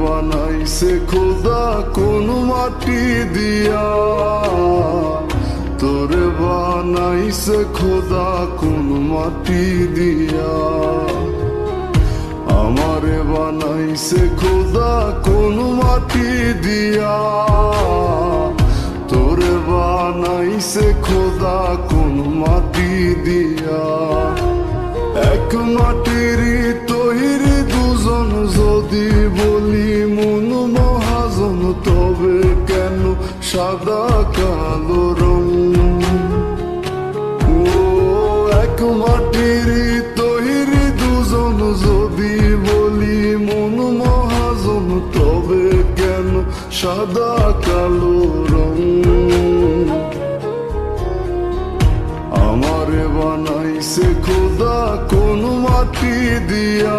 বানাইছে খোদা কোন মাটি দিয়া। তোরে বানাইছে খোদা কোন মাটি দিয়া। আমারে বানাইছে খোদা কোন মাটি দিয়া। তোরে বানাইছে খোদা কোন মাটি দিয়া। এক মাটির সাদা কালো রং। ও, এক মাটির তৈরি দুজন যদি বলি, মন মহাজন, তবে কেন সাদা কালো রং? আমারে বানাইছে খোদা কোন মাটি দিয়া।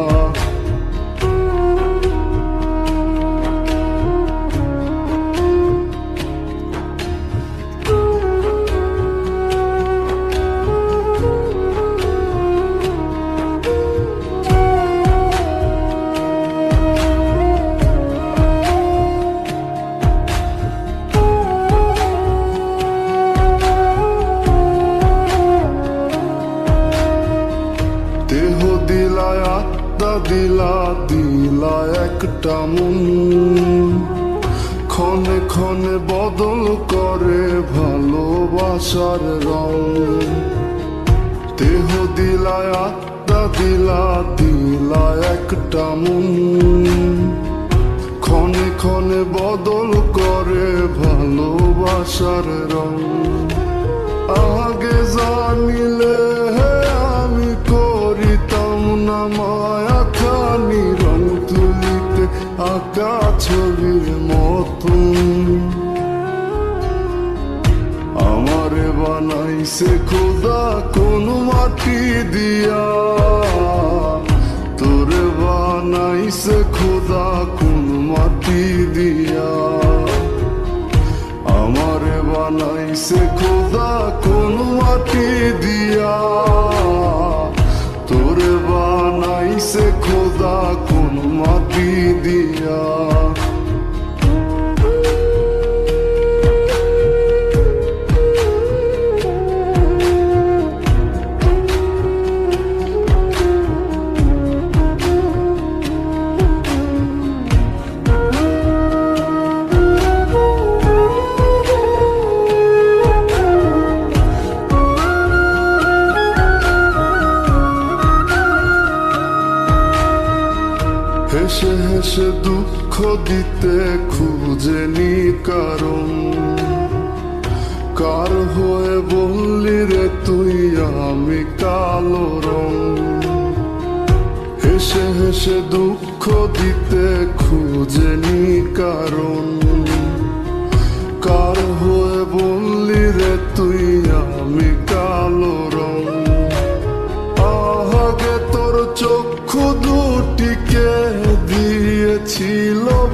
দিলা দিলা একটা মন। ক্ষণে ক্ষণে বদল করে ভালোবাসার রং। দেহ দিলায় আত্মা দিলা দিলা একটা মন। ক্ষণে ক্ষণে বদল করে ভালোবাসার রং। আগে জানিলে আমি করিতাম না মায়া। আঁকা ছবির মতন। আমারে বানাইছে খোদা কোন মাটি দিয়া। তোরে বানাইছে খোদা কোন মাটি দিয়া। আমারে বানাইছে খোদা কোন হেসে হেসে দুঃখ দিতে খুঁজেনি কারণ। কার হয়ে বললি রে তুই আমি কালো রং? হেসে হেসে দুঃখ দিতে খুঁজেনি কারণ। কার হয়ে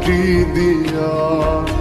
মাটি দিয়া।